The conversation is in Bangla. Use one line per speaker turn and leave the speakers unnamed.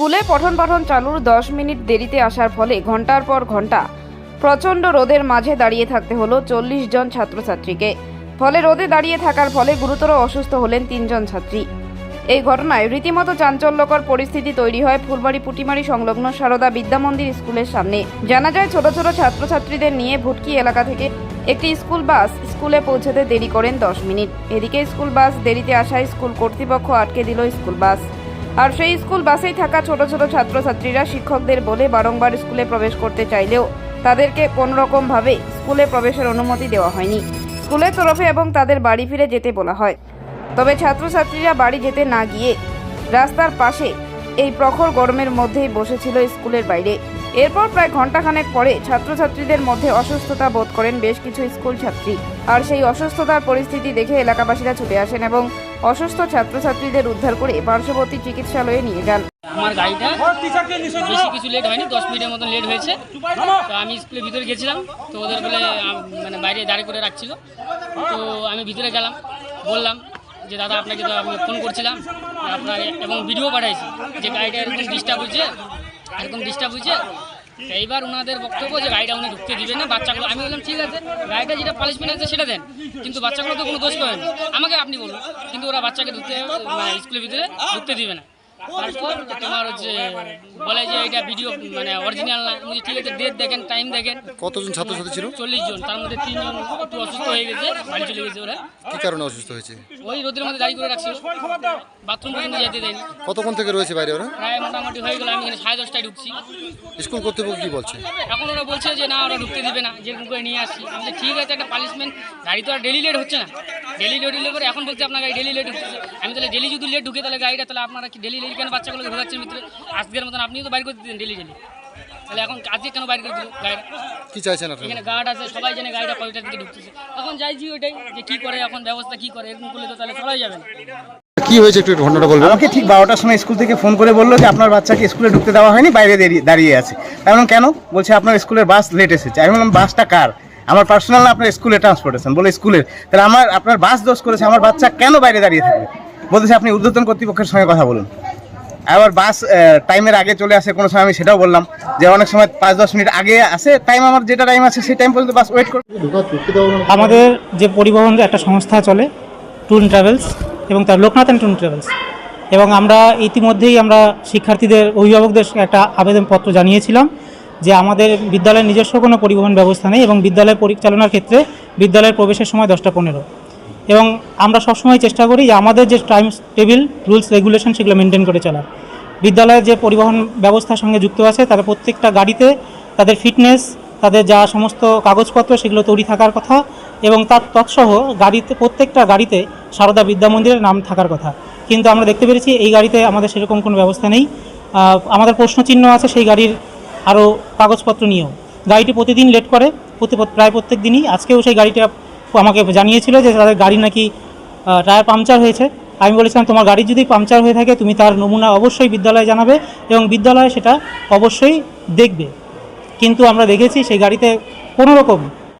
স্কুলে পঠন পাঠন চালুর দশ মিনিট দেরিতে আসার ফলে ঘণ্টার পর ঘণ্টা প্রচণ্ড রোদের মাঝে দাঁড়িয়ে থাকতে হলো চল্লিশ জন ছাত্রছাত্রীকে। ফলে রোদে দাঁড়িয়ে থাকার ফলে গুরুতর অসুস্থ হলেন তিনজন ছাত্রী। এই ঘটনায় রীতিমতো চাঞ্চল্যকর পরিস্থিতি তৈরি হয় ফুলবাড়ি পুটিমারি সংলগ্ন সারদা বিদ্যামন্দির স্কুলের সামনে। জানা যায়, ছোট ছোট ছাত্রছাত্রীদের নিয়ে ভুটকি এলাকা থেকে একটি স্কুল বাস স্কুলে পৌঁছতে দেরি করেন দশ মিনিট। এদিকে স্কুল বাস দেরিতে আসায় স্কুল কর্তৃপক্ষ আটকে দিল স্কুল বাস। আর সেই স্কুল বাসেই থাকা ছোট ছোট ছাত্রছাত্রীরা শিক্ষকদের বলে বারংবার স্কুলে প্রবেশ করতে চাইলেও তাদেরকে কোনোরকমভাবে স্কুলে প্রবেশের অনুমতি দেওয়া হয়নি। স্কুলের তরফে এবং তাদের বাড়ি ফিরে যেতে বলা হয়। তবে ছাত্রছাত্রীরা বাড়ি যেতে না গিয়ে রাস্তার পাশে এই প্রখর গরমের মধ্যেই বসেছিল স্কুলের বাইরে। এরপর প্রায় ঘন্টাখানেক পরে ছাত্রছাত্রীদের মধ্যে অসুস্থতা বোধ করেন বেশ কিছু স্কুল ছাত্রী। আর সেই অসুস্থতার পরিস্থিতি দেখে এলাকাবাসীরা ছুটে আসেন এবং অসুস্থ ছাত্রছাত্রীদের উদ্ধার করে পার্শ্ববর্তী চিকিৎসালয়ে নিয়ে যান।
আমার গাড়িটা বেশি কিছু লেট হয়নি দশ মিনিটের মতন লেট হয়েছে। তো আমি স্কুলের ভিতরে গেছিলাম তো ওদের বলে মানে বাইরে দাঁড়িয়ে করে রাখছিল। তো আমি ভিতরে গেলাম বললাম যে দাদা আপনাকে তো আমি ফোন করছিলাম আপনার এবং ভিডিও পাঠাইছি যে গাড়িটা এরকম ডিস্টার্ব হয়েছে এরকম ডিস্টার্ব হয়েছে। এইবার ওনাদের বক্তব্য যে গাড়িটা উনি ঢুকতে দিবেন না, বাচ্চাগুলো, আমি বললাম, ঠিক আছে গাড়িটা যেটা পালিশমেন্ট আছে সেটা দেন। কিন্তু বাচ্চাগুলো তো কোনো দোষ পাবেন আমাকে আপনি বলুন, কিন্তু ওরা বাচ্চাকে ঢুকতে স্কুলের ভিতরে ঢুকতে দিবে না। তোমার হচ্ছে বলে যে এটা ভিডিও মানে অরিজিনাল না ঠিক আছে ডেট দেখেন টাইম দেখেন।
কতজন ছাত্রছাত্রী ছিল?
চল্লিশ জন তার মধ্যে তিনজন একটু অসুস্থ হয়ে গেছে বাড়ি চলে গেছে ওরা।
কি কারণে অসুস্থ হয়েছে?
ওই রোদের মধ্যে দাঁড়িয়ে করে রাখছিল। বাথরুম পর্যন্ত যেতে দেয়নি।
কতক্ষণ থেকে রয়েছে বাইরে ওরা?
প্রায় মোটামুটি হয়ে গেল আমি এখানে সাড়ে দশটায় ঢুকছি।
স্কুল কর্তৃপক্ষ কি বলছে?
এখন ওরা বলছে যে না ওরা ঢুকতে দিবে না যেরকম করে নিয়ে আসছি। আমি বলছি, ঠিক আছে একটা পানিশমেন্ট গাড়ি তো আর ডেলি লেট হচ্ছে না। ডেলি লেট হলে করে এখন বলছে আপনার গাড়ি ডেলি লেট হচ্ছে আমি তাহলে ডেলি যদি লেট ঢুকে তাহলে গাড়িটা তাহলে আপনারা কি ডেলি লেট কেন বাচ্চাগুলোকে ঢোকাচ্ছেন ভিতরে? আজকের মতন আপনিও তো বাইর করে দিতেন ডেলি ডেলি তাহলে এখন আজকে কেন বাইর করে দিল গাড়িটা
কি চাইছেন আপনারা?
এখানে গার্ড আছে সবাই জানে গাড়িটা কয়টার দিকে ঢুকতেছে। এখন যাইছি ওইটাই যে কি করে এখন ব্যবস্থা কি করে এরকম করলে তো তাহলে চলাই যাবে না।
কি হয়েছে একটু ঘটনাটা বলবেন?
আমাকে ঠিক বারোটার সময় স্কুল থেকে ফোন করে বলল যে আপনার বাচ্চাকে স্কুলে ঢুকতে দেওয়া হয়নি বাইরে দাঁড়িয়ে- আছে। আমি বললাম কেন? বলছে আপনার স্কুলের বাস লেট এসেছে। আমি বললাম বাসটা কার? আমার পার্সোনাল না আপনার স্কুলের ট্রান্সপোর্টেশন বলে স্কুলের। তাহলে আমার আপনার বাস দোষ করেছে আমার বাচ্চা কেন বাইরে দাঁড়িয়ে থাকবে? বলতেছে আপনি ঊর্ধ্বতন কর্তৃপক্ষের সঙ্গে কথা বলুন। আবার বাস টাইমের আগে চলে আসে, কোনো সময় আমি সেটাও বললাম যে অনেক সময় পাঁচ, দশ মিনিট আগে আসে টাইম আমার যেটা টাইম আছে সেই টাইম পর্যন্ত বাস ওয়েট করে।
আমাদের যে পরিবহন একটা সংস্থা চলে ট্যুর ট্রাভেলস এবং তার লোকনাথ অ্যান্ড ট্যুর ট্রাভেলস এবং আমরা ইতিমধ্যেই আমরা শিক্ষার্থীদের, অভিভাবকদের একটা আবেদনপত্র জানিয়েছিলাম যে আমাদের বিদ্যালয়ের নিজস্ব কোনো পরিবহন ব্যবস্থা নেই এবং বিদ্যালয় পরিচালনার ক্ষেত্রে বিদ্যালয়ের প্রবেশের সময় দশটা পনেরো। এবং আমরা সবসময় চেষ্টা করি যে আমাদের যে টাইম টেবিল রুলস রেগুলেশন সেগুলো মেনটেন করে চলার। বিদ্যালয়ের যে পরিবহন ব্যবস্থার সঙ্গে যুক্ত আছে, তারা প্রত্যেকটা গাড়িতে তাদের ফিটনেস তাদের যা সমস্ত কাগজপত্র সেগুলো তৈরি থাকার কথা এবং তার তৎসহ গাড়িতে, প্রত্যেকটা গাড়িতে সারদা বিদ্যা মন্দিরের নাম থাকার কথা। কিন্তু আমরা দেখতে পেরেছি এই গাড়িতে আমাদের সেরকম কোনো ব্যবস্থা নেই। আমাদের প্রশ্নচিহ্ন আছে সেই গাড়ির আরও কাগজপত্র নিয়েও। গাড়িটি প্রতিদিন লেট করে, প্রতি প্রায় প্রত্যেক দিনই। আজকেও সেই গাড়িটা আমাকে জানিয়েছিল যে তাদের গাড়ি নাকি টায়ার পাংচার হয়েছে। আমি বলেছিলাম, তোমার গাড়ি যদি পাংচার হয়ে থাকে, তুমি তার নমুনা অবশ্যই বিদ্যালয়ে জানাবে এবং বিদ্যালয়ে সেটা অবশ্যই দেখবে। কিন্তু আমরা দেখেছি সেই গাড়িতে কোনো রকম